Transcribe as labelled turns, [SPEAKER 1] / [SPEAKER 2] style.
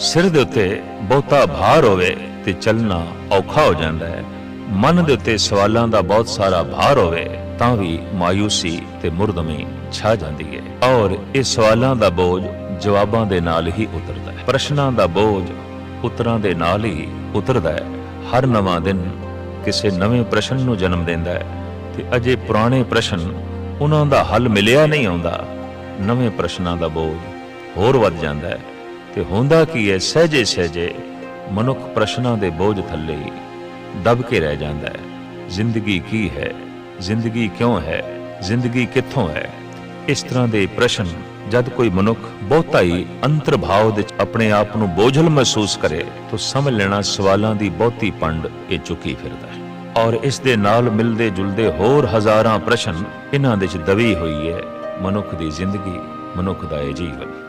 [SPEAKER 1] ਸਿਰ ਦੇ ਉੱਤੇ ਬਹੁਤਾ ਭਾਰ ਹੋਵੇ ਤੇ ਚੱਲਣਾ ਔਖਾ ਹੋ ਜਾਂਦਾ ਹੈ। ਮਨ ਦੇ ਉੱਤੇ ਸਵਾਲਾਂ ਦਾ ਬਹੁਤ ਸਾਰਾ ਭਾਰ ਹੋਵੇ, ਤਾਂ ਵੀ ਮਾਇੂਸੀ ਤੇ ਮੁਰਦਮੀ ਛਾ ਜਾਂਦੀ ਹੈ। ਔਰ ਇਹ ਸਵਾਲਾਂ ਦਾ ਬੋਝ ਜਵਾਬਾਂ ਦੇ ਨਾਲ ਹੀ ਉਤਰਦਾ ਹੈ। ਪ੍ਰਸ਼ਨਾਂ ਦਾ ਬੋਝ ਉਤਰਾਂ ਦੇ ਨਾਲ ਹੀ ਉਤਰਦਾ ਹੈ। ਹਰ ਨਵਾਂ ਦਿਨ ਕਿਸੇ ਨਵੇਂ ਪ੍ਰਸ਼ਨ ਨੂੰ ਜਨਮ ਦਿੰਦਾ ਹੈ ਤੇ ਅਜੇ ਪੁਰਾਣੇ ਪ੍ਰਸ਼ਨ ਉਹਨਾਂ ਦਾ ਹੱਲ ਮਿਲਿਆ ਨਹੀਂ ਆਉਂਦਾ। ਨਵੇਂ ਪ੍ਰਸ਼ਨਾਂ ਦਾ ਬੋਝ ਹੋਰ ਵੱਧ ਜਾਂਦਾ ਹੈ। ਤੇ ਹੁੰਦਾ ਕੀ ਹੈ? ਸਹਜੇ ਸਹਜੇ ਮਨੁੱਖ ਪ੍ਰਸ਼ਨਾਂ ਦੇ ਬੋਝ ਥੱਲੇ ਹੀ ਦਬ ਕੇ ਰਹਿ ਜਾਂਦਾ ਹੈ। ਜ਼ਿੰਦਗੀ ਕੀ ਹੈ? ਜ਼ਿੰਦਗੀ ਕਿਉਂ ਹੈ? ਜ਼ਿੰਦਗੀ ਕਿੱਥੋਂ ਹੈ? ਇਸ ਤਰ੍ਹਾਂ ਦੇ ਪ੍ਰਸ਼ਨ ਜਦ ਕੋਈ ਮਨੁੱਖ ਬਹੁਤਾ ਹੀ ਅੰਤਰਭਾਵ ਵਿੱਚ ਆਪਣੇ ਆਪ ਨੂੰ ਬੋਝਲ ਮਹਿਸੂਸ ਕਰੇ, ਤਾਂ ਸਮਝ ਲੈਣਾ ਸਵਾਲਾਂ ਦੀ ਬਹੁਤੀ ਪੰਡ ਇਹ ਚੁੱਕੀ ਫਿਰਦਾ ਹੈ। ਔਰ ਇਸ ਦੇ ਨਾਲ ਮਿਲਦੇ ਜੁਲਦੇ ਹੋਰ ਹਜ਼ਾਰਾਂ ਪ੍ਰਸ਼ਨ ਇਹਨਾਂ ਦੇ ਵਿੱਚ ਦਬੀ ਹੋਈ ਹੈ। ਮਨੁੱਖ ਦੀ ਜ਼ਿੰਦਗੀ ਮਨੁੱਖ ਦਾ ਇਹ ਜੀਵਨ।